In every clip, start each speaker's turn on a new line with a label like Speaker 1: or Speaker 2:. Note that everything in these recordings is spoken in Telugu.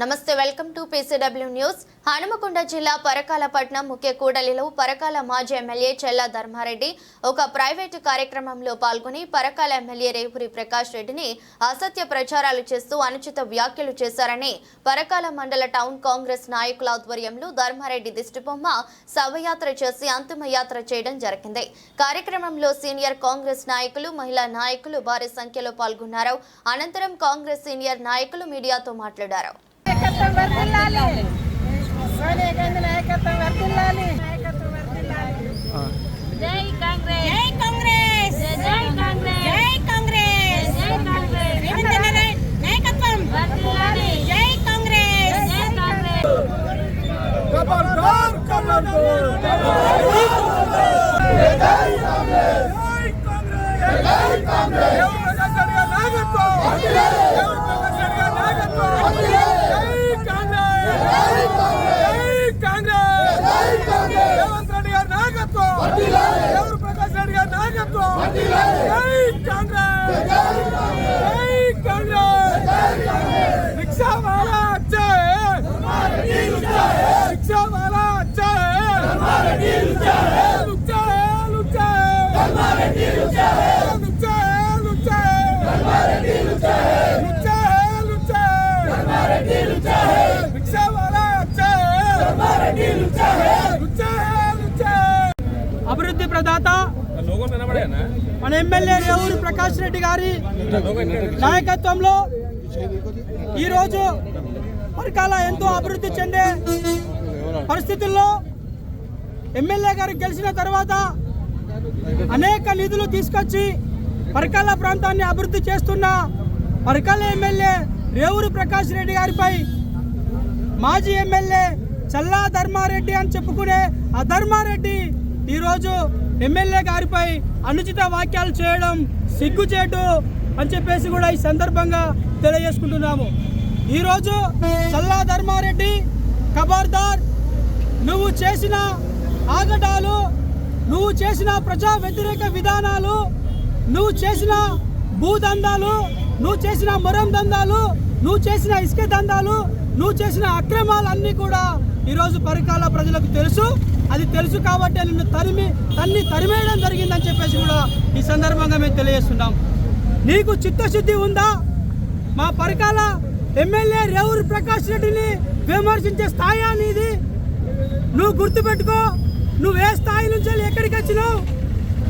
Speaker 1: నమస్తే welcome to PCW news. Hanumakonda జిల్లా పరకాలపట్నం ముఖ్య కూడలిలో పరకాల మాజీ ఎమ్మెల్యే చెల్లా ధర్మారెడ్డి ఒక ప్రైవేటు కార్యక్రమంలో పాల్గొని పరకాల ఎమ్మెల్యే రేపురి ప్రకాష్ రెడ్డిని అసత్య ప్రచారాలు చేస్తూ అనుచిత వ్యాఖ్యలు చేశారని పరకాల మండల టౌన్ కాంగ్రెస్ నాయకుల ఆధ్వర్యంలో ధర్మారెడ్డి దిష్టిబొమ్మ శవయాత్ర చేసి అంతిమయాత్ర చేయడం జరిగింది. కార్యక్రమంలో సీనియర్ కాంగ్రెస్ నాయకులు మహిళా నాయకులు భారీ సంఖ్యలో పాల్గొన్నారు. అనంతరం కాంగ్రెస్ సీనియర్ నాయకులు మీడియాతో మాట్లాడారు.
Speaker 2: నాయకత్వం వర్దిల్లాలి సోనియా గాంధీ నాయకత్వం వర్దిల్లాలి నాయకత్వం వర్దిల్లాలి
Speaker 3: జై కాంగ్రెస్
Speaker 2: జై కాంగ్రెస్
Speaker 3: జై కాంగ్రెస్
Speaker 2: జై కాంగ్రెస్
Speaker 3: జై కాంగ్రెస్
Speaker 2: రేవంత్ రెడ్డి నాయకత్వం
Speaker 3: వర్దిల్లాలి
Speaker 2: జై కాంగ్రెస్
Speaker 3: జై కాంగ్రెస్
Speaker 4: ఖబర్దార్ ఖబర్దార్ ఖబర్దార్ జై కాంగ్రెస్ జై కాంగ్రెస్
Speaker 5: జై కాంగ్రెస్ మన ఎమ్మెల్యే రేవూరి ప్రకాష్ రెడ్డి గారి నాయకత్వంలో ఈరోజు పరికాల ఎంతో అభివృద్ధి చెందే పరిస్థితుల్లో ఎమ్మెల్యే గారు గెలిచిన తర్వాత అనేక నిధులు తీసుకొచ్చి పరికాల ప్రాంతాన్ని అభివృద్ధి చేస్తున్న పరికాల ఎమ్మెల్యే రేవూరి ప్రకాష్ రెడ్డి గారిపై మాజీ ఎమ్మెల్యే చల్లా ధర్మారెడ్డి అని చెప్పుకునే ఆ ధర్మారెడ్డి ఈరోజు ఎమ్మెల్యే గారిపై అనుచిత వాక్యాలు చేయడం సిగ్గుచేటు అని చెప్పేసి కూడా ఈ సందర్భంగా తెలియజేసుకుంటున్నాము. ఈరోజు చల్లా ధర్మారెడ్డి ఖబర్దార్ నువ్వు చేసిన ఆగటాలు నువ్వు చేసిన ప్రజా వ్యతిరేక విధానాలు నువ్వు చేసిన భూదందాలు నువ్వు చేసిన మొరం దందాలు నువ్వు చేసిన ఇసుక దందాలు నువ్వు చేసిన అక్రమాలన్నీ కూడా ఈరోజు పరికాల ప్రజలకు తెలుసు. అది తెలుసు కాబట్టి నిన్ను తరిమి తన్ని తరిమేయడం జరిగిందని చెప్పేసి కూడా ఈ సందర్భంగా మేము తెలియజేస్తున్నాం. నీకు చిత్తశుద్ధి ఉందా? మా పరికాల ఎమ్మెల్యే రేవూరి ప్రకాష్ రెడ్డిని విమర్శించే స్థాయి అనేది నువ్వు గుర్తుపెట్టుకో నువ్వు ఏ స్థాయి నుంచి వెళ్ళి ఎక్కడికి వచ్చినావు?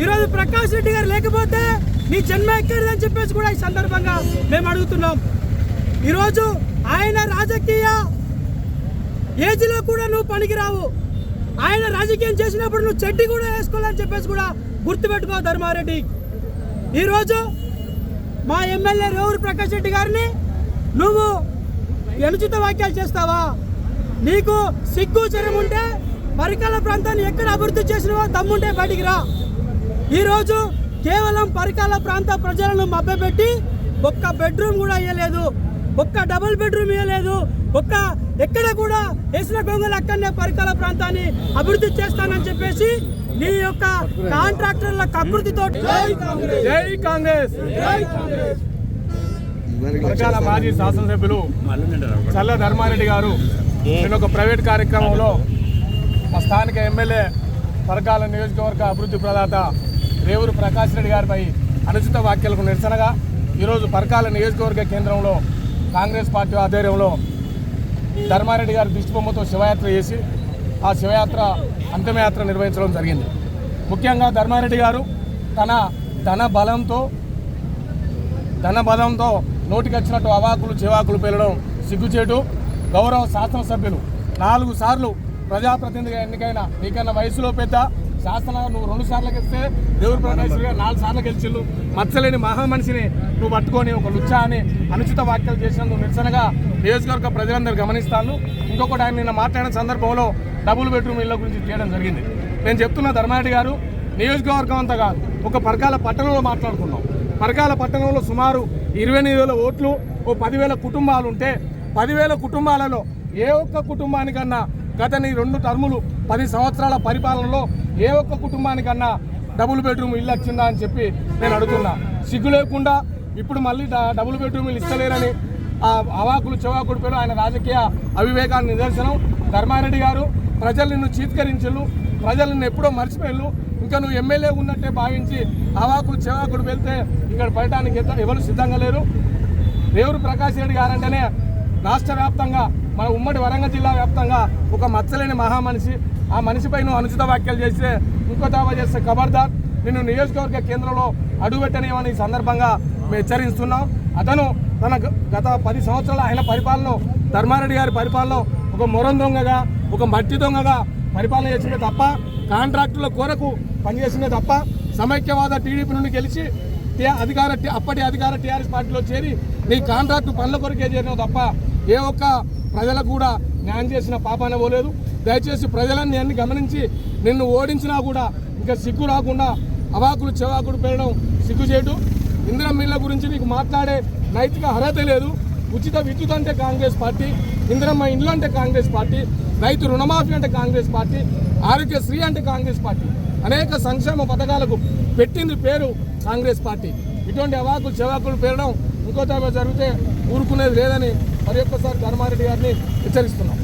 Speaker 5: ఈరోజు ప్రకాష్ రెడ్డి గారు లేకపోతే నీ జన్మ ఎక్కడిదని చెప్పేసి కూడా ఈ సందర్భంగా మేము అడుగుతున్నాం. ఈరోజు ఆయన రాజకీయ ఏజ్లో కూడా నువ్వు పనికిరావు. ఆయన రాజకీయం చేసినప్పుడు నువ్వు చెడ్డి కూడా వేసుకోవాలని చెప్పేసి కూడా గుర్తుపెట్టుకో ధర్మారెడ్డి. ఈరోజు మా ఎమ్మెల్యే రేవూరు ప్రకాష్ రెడ్డి గారిని నువ్వు అనుచిత వాక్యాలు చేస్తావా? నీకు సిగ్గు చరం ఉంటే పరికాల ప్రాంతాన్ని ఎక్కడ అభివృద్ధి చేసినవో దమ్ముంటే బయటికి రా. ఈరోజు కేవలం పరికాల ప్రాంత ప్రజలను మభ్యపెట్టి ఒక్క బెడ్రూమ్ కూడా ఇవ్వలేదు ఒక్క డబుల్ బెడ్రూమ్ ఇవ్వలేదు ఒక్క ఎక్కడ కూడా వేసిన గొంగలు అక్కడనే పరికాల ప్రాంతాన్ని అభివృద్ధి చేస్తానని చెప్పేసి నీ యొక్క కాంట్రాక్టర్ల అభివృద్ధితో
Speaker 4: జై కాంగ్రెస్. మాజీ శాసనసభ్యులు చల్ల ధర్మారెడ్డి గారు నేను ఒక ప్రైవేట్ కార్యక్రమంలో మా స్థానిక ఎమ్మెల్యే పరకాల నియోజకవర్గ అభివృద్ధి ప్రదాత రేవూరు ప్రకాష్ రెడ్డి గారిపై అనుచిత వ్యాఖ్యలకు నిరసనగా ఈరోజు పరకాల నియోజకవర్గ కేంద్రంలో కాంగ్రెస్ పార్టీ ఆధ్వర్యంలో ధర్మారెడ్డి గారి దిష్టిబొమ్మతో శివయాత్ర చేసి ఆ శివయాత్ర అంతిమయాత్ర నిర్వహించడం జరిగింది. ముఖ్యంగా ధర్మారెడ్డి గారు తన ధన బలంతో ధన బలంతో నోటికొచ్చినట్టు అవాకులు చివాకులు పేలడం సిగ్గుచేటు. గౌరవ శాసనసభ్యులు నాలుగు సార్లు ప్రజాప్రతినిధిగా ఎన్నికైన నీకన్నా వయసులో పెద్ద శాసన నువ్వు రెండు సార్లు గెలిస్తే దేవుడు ప్రకాష్ గారు నాలుగు సార్లు గెలిచిల్లు మచ్చలేని మహామనిషిని నువ్వు పట్టుకొని ఒక లుచ్చా అని అనుచిత వ్యాఖ్యలు చేసినందుకు నిరసనగా నియోజకవర్గ ప్రజలందరూ గమనిస్తాను ఇంకొకటి ఆయన నిన్న మాట్లాడిన సందర్భంలో డబుల్ బెడ్రూమ్ ఇళ్ళ గురించి చేయడం జరిగింది. నేను చెప్తున్న ధర్మారెడ్డి గారు నియోజకవర్గం అంతా కాదు ఒక పరకాల పట్టణంలో మాట్లాడుకున్నాం. పరకాల పట్టణంలో సుమారు ఇరవై ఎనిమిది వేల ఓట్లు ఓ పదివేల కుటుంబాలు ఉంటే పదివేల కుటుంబాలలో ఏ ఒక్క కుటుంబానికన్నా గత నీ రెండు టర్ములు పది సంవత్సరాల పరిపాలనలో ఏ ఒక్క కుటుంబానికన్నా డబుల్ బెడ్రూమ్ ఇల్లు వచ్చిందా అని చెప్పి నేను అడుగుతున్నా. సిగ్గు లేకుండా ఇప్పుడు మళ్ళీ డబుల్ బెడ్రూమ్ ఇల్లు ఇస్తలేరని ఆ అవాకులు చెవాకుడు పేరు ఆయన రాజకీయ అవివేకాన్ని నిదర్శనం. ధర్మారెడ్డి గారు ప్రజలు నిన్ను చీత్కరించు ప్రజలు నిన్ను ఎప్పుడో మర్చిపోయారు ఇంకా నువ్వు ఎమ్మెల్యే ఉన్నట్టే భావించి అవాకులు చెవాకుడు వెళ్తే ఇక్కడ పడటానికి ఎవరు సిద్ధంగా లేరు. రేవూరు ప్రకాష్ రెడ్డి గారంటేనే రాష్ట్ర వ్యాప్తంగా మన ఉమ్మడి వరంగల్ జిల్లా వ్యాప్తంగా ఒక మచ్చలేని మహామనిషి ఆ మనిషిపై నువ్వు అనుచిత వ్యాఖ్యలు చేస్తే ఇంకో దావా చేస్తే ఖబర్దార్ నిన్ను నియోజకవర్గ కేంద్రంలో అడుగుపెట్టనేమని ఈ సందర్భంగా మేము హెచ్చరిస్తున్నాం. అతను తన గ- గత పది సంవత్సరాల ఆయన పరిపాలన ధర్మారెడ్డి గారి పరిపాలన ఒక మొరం దొంగగా ఒక మట్టి దొంగగా పరిపాలన చేసిందే తప్ప కాంట్రాక్టుల కొరకు పనిచేసిందే తప్ప సమైక్యవాద టీడీపీ నుండి గెలిచి అధికార టీ- అప్పటి అధికార టీఆర్ఎస్ పార్టీలో చేరి నీ కాంట్రాక్టు పనుల కొరకే చేరినావు తప్ప ఏ ఒక్క ప్రజలకు కూడా న్యాయం చేసిన పాపాన పోలేదు. దయచేసి ప్రజలన్నీ అన్ని గమనించి నిన్ను ఓడించినా కూడా ఇంకా సిగ్గు రాకుండా అవాకులు చెవాకులు పెరగడం సిగ్గు చేయటం ఇందిరా మిల్ల గురించి నీకు మాట్లాడే నైతిక అర్హత లేదు. ఉచిత విద్యుత్ అంటే కాంగ్రెస్ పార్టీ ఇందిరమ్మ ఇండ్లు అంటే కాంగ్రెస్ పార్టీ రైతు రుణమాఫీ అంటే కాంగ్రెస్ పార్టీ ఆరోగ్యశ్రీ అంటే కాంగ్రెస్ పార్టీ. అనేక సంక్షేమ పథకాలకు పెట్టింది పేరు కాంగ్రెస్ పార్టీ. ఇటువంటి అవాకులు చెవాకులు పేరడం ఇంకో జరిగితే ఊరుకునేది లేదని మరి ఒక్కసారి ధర్మారెడ్డి గారిని హెచ్చరిస్తున్నాం.